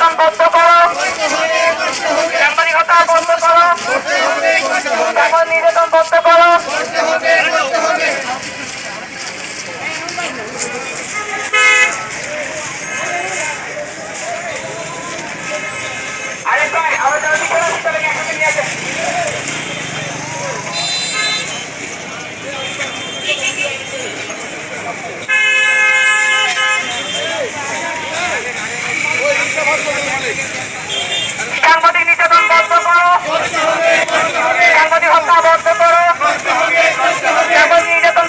সংগঠন বন্ধ করো। সাংবাদিক নির্যাতন বন্ধ করো। সাংবাদিক হত্যা বন্ধ করো। সাংবাদিক নির্যাতন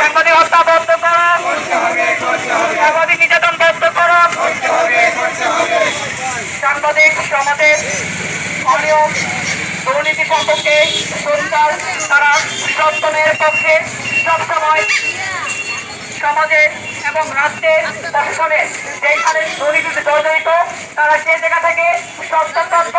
সাংবাদিক হত্যা বন্ধ করো। সাংবাদিক নির্যাতন বন্ধ সমাজের অনিয়ম, দুর্নীতি সম্পর্কে সরকার তারা সত্যনের পক্ষে সমাজে এবং রাজ্যে প্রশাসনে যেখানে দুর্নীতিতে জর্জরিত, তারা সে জায়গা থেকে সত্য তথ্য,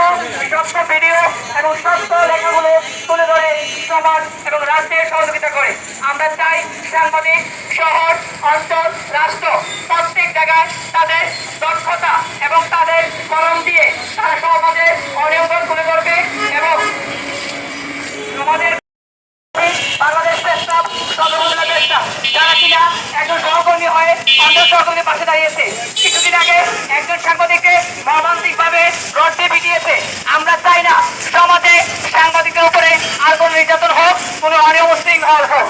সত্য ভিডিও এবং সত্য লেখাগুলো তুলে ধরে সমাজ এবং রাজ্যে সহযোগিতা করে। আমরা চাই সাংবাদিক, শহর, অঞ্চল, রাষ্ট্র প্রত্যেক জায়গায় তাদের দক্ষতা এবং তাদের কলম দিয়ে তারা সমাজের অনিয়ন্ত্রণ তুলে ধরবে এবং আমাদের বাংলাদেশ প্রেসক্লাব সর্বমন্ডলা প্রেসক্লাব যারা একজন সহকর্মী হয়ে অন্য সহকর্মীর পাশে দাঁড়িয়েছে। কিছুদিন আগে একজন সাংবাদিককে মর্মান্তিক ভাবে রড দিয়ে পিটিয়েছে। আমরা চাই না সমাজে সাংবাদিকদের উপরে আর কোনো নির্যাতন হোক, কোনো অনিয়ম হোক।